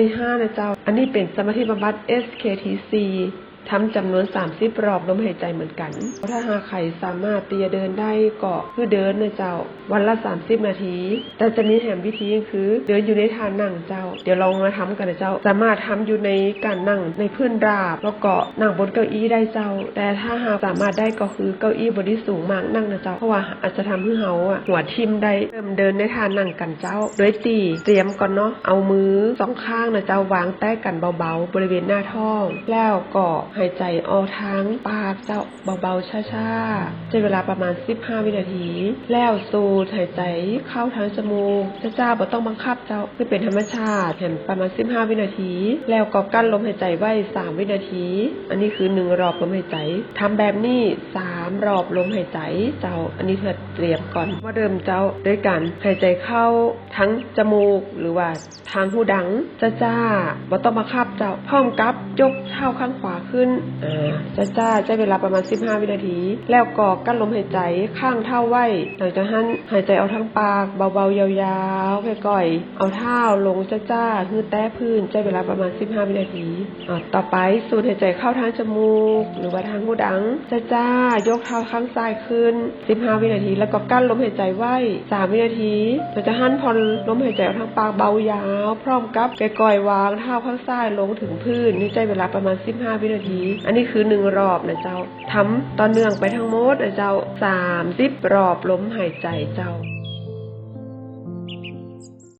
ที่ห้านะเจ้า อันนี้เป็นสมาธิบำบัด SKTC ทำจำนวน 30 รอบลมหายใจเหมือนกัน ถ้าหากใครสามารถตีจะเดินได้ก็คือเดินนะเจ้า วันละ 30 นาที แต่จะมีแถมวิธีคือ เดินอยู่ในท่านั่งเจ้า เดี๋ยวลองมาทำกันนะเจ้า สามารถทำอยู่ในการนั่งในพื้นราบ แล้วก็นั่งบนเก้าอี้ได้เจ้า แต่ถ้าหากสามารถได้ก็คือเก้าอี้บนที่สูงมากนั่งนะเจ้า เพราะว่าอาจจะทำให้เฮาอะหัวทิ่มได้เริ่มเดินในท่านั่งกันเจ้า โดยตีเตรียมก่อนเนาะ เอามือสองข้างนะเจ้าวางแต้กันเบาๆ บริเวณหน้าท้อง แล้วก็หายใจออกทางปากเจ้าเบาๆช้าๆใช้เวลาประมาณ 15 วินาที แล้วสูดหายใจเข้าทางจมูกจ้าๆบ่ต้องบังคับเจ้าคือเป็นธรรมชาติแถมประมาณ 15 วินาที แล้วก็กั้นลมหายใจไว้ 3 วินาที อันนี้คือ 1 รอบลมหายใจทำแบบนี้ 3 รอบลมหายใจเจ้า อันนี้เธอเตรียมก่อนว่าเริ่มเจ้าด้วยกันหายใจเข้าทั้งจมูกหรือว่าทางหูดังจ้าๆบ่ต้องบังคับเจ้าพร้อมกับยกเท้าข้างขวาขึ้นอ่าจ้าๆใช้เวลาประมาณ 15 วินาที แล้วก็กั้นลมหายใจข้างเท้าไว้หลังจากนั้นหายใจเอาทั้งปากเบาๆยาวๆก่อยๆเอาเท้าลงจ้าๆฮือแต้พื้นใช้เวลาประมาณ 15 วินาทีอ่าต่อไปสูดหายใจเข้าทางจมูก หรือว่าทางหูดังจ้าๆยกเท้าข้างซ้ายขึ้น 15 วินาที แล้วก็กั้นลมหายใจไว้ 3 วินาทีหลังจากนั้นพอลมหายใจออกทางปากเบายาว พร้อมกับก่อยๆวางเท้าข้างซ้ายลงถึงพื้นนี่ใช้เวลาประมาณ 15 วินาที อันนี้คือ 1 รอบนะเจ้าทำต่อเนื่องไปทั้งหมดนะเจ้า30รอบล้มหายใจเจ้า